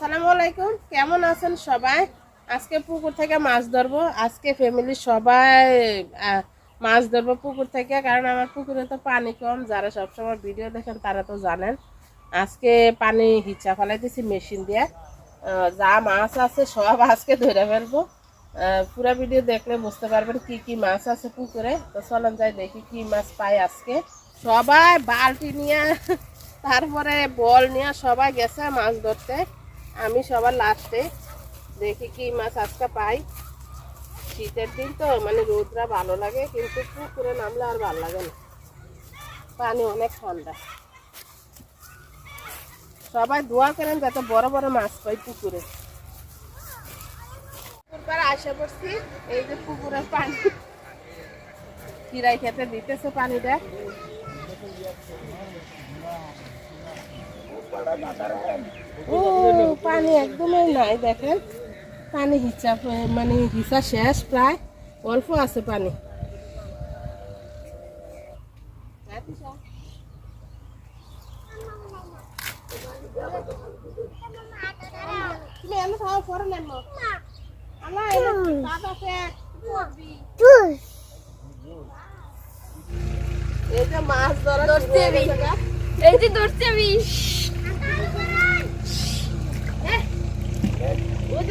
সালামু আলাইকুম। কেমন আছেন সবাই? আজকে পুকুর থেকে মাছ ধরবো। আজকে ফ্যামিলির সবাই মাছ ধরবো পুকুর থেকে, কারণ আমার পুকুরে তো পানি কম। যারা সবসময় ভিডিও দেখেন, তারা তো জানেন। আজকে পানি হিচা ফেলাইতেছি মেশিন দিয়ে। যা মাছ আছে, সব আজকে ধরে ফেলব। পুরা ভিডিও দেখলে বুঝতে পারবেন কি কি মাছ আছে পুকুরে। তো চলেন যাই দেখি কি মাছ পাই আজকে। সবাই বালতি নিয়ে, তারপরে বল নিয়ে সবাই গেছে মাছ ধরতে। আমি সবার লাস্টে দেখি কি মাছ আজকে পাই। শীতের দিন তো মানে রোদরা ভালো লাগে, কিন্তু পুকুরে নামলে আর ভালো লাগে না। পানি অনেক ঠান্ডা। সবাই দোয়া করেন যাতে বড় বড় মাছ পাই পুকুরে। পাড়ে আসে এই যে পুকুরের পানি। কিরাই খেতে দিতেছে পানিটা। ও পানি একদমই নাই দেখেন। পানি হিচা মানে হিচা শেষ প্রায় অল্প আছে পানি। এই যে মাছ ধরা হবে। গেছে। এই যে ধরতে আমি।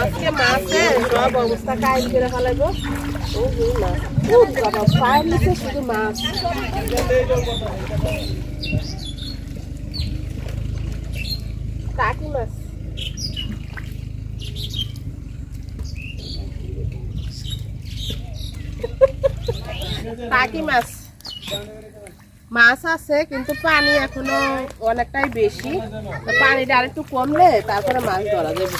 আজকে মাছে সব অবস্থা কাইল করে ফেলাইবো বাবা পায়ের শুধু মাছ টাকি মাছ টাকি মাছ। মাছ আছে কিন্তু পানি এখনও অনেকটাই বেশি। পানিটা আরেকটু কমলে তারপরে মাছ ধরা যাবে।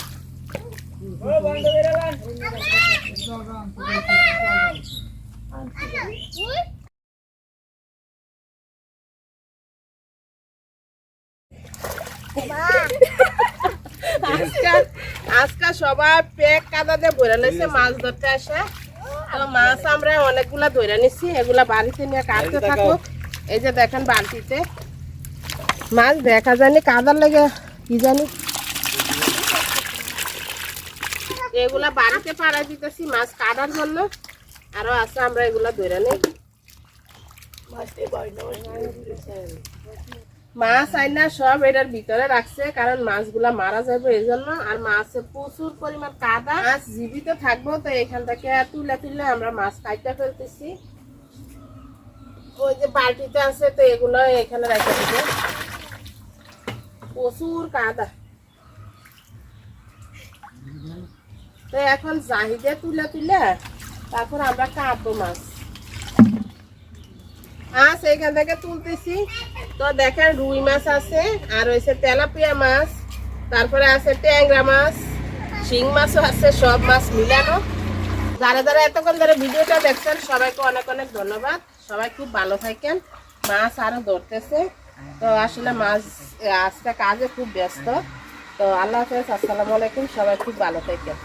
আজকাল আজকে সবাই পেক কাদা দিয়ে ভরে লইছে মাছ ধরতে আসে। মাছ আমরা অনেকগুলা ধরে নিছি এগুলা বাড়িতে নিয়ে কাটতে থাকুক। এই যে দেখেন বালতিতে। মাছ দেখা জানি কাদার লেগে কি জানি। এগুলা বাড়িতে পাড়া দিতেছি, মাছ কাটার জন্য। আরও আছে, আমরা এগুলা ধরে নেই। মাছ আইনা সব এটার ভিতরে রাখছে, কারণ মাছগুলা মারা যাবে এই জন্য আর মাছে প্রচুর পরিমাণ কাদা। মাছ জীবিত থাকব, তো এখান থেকে তুলে তুলে আমরা মাছ কাটতে ফেলতেছি। ওই যে বালতিতে আছে তো এগুলো এখানে রেখে প্রচুর কাদা। তো এখন জাহিদে তুলে তুলে তারপর আমরা কাটবো মাছ। মাছ এখান থেকে তুলতেছি। তো দেখেন রুই মাছ আছে, আর হয়েছে তেলাপিয়া মাছ, তারপরে আছে ট্যাংরা মাছ, শিং মাছও আছে, সব মাছ মিলানো। যারা যারা এতক্ষণ ধরে ভিডিওটা দেখছেন, সবাইকে অনেক অনেক ধন্যবাদ। সবাই খুব ভালো থাকেন। মাছ আরও ধরতেছে। তো আসলে মাছ আজকে কাজে খুব ব্যস্ত। তো আল্লাহ হাফেজ, আসসালামু আলাইকুম। সবাই খুব ভালো থাকেন।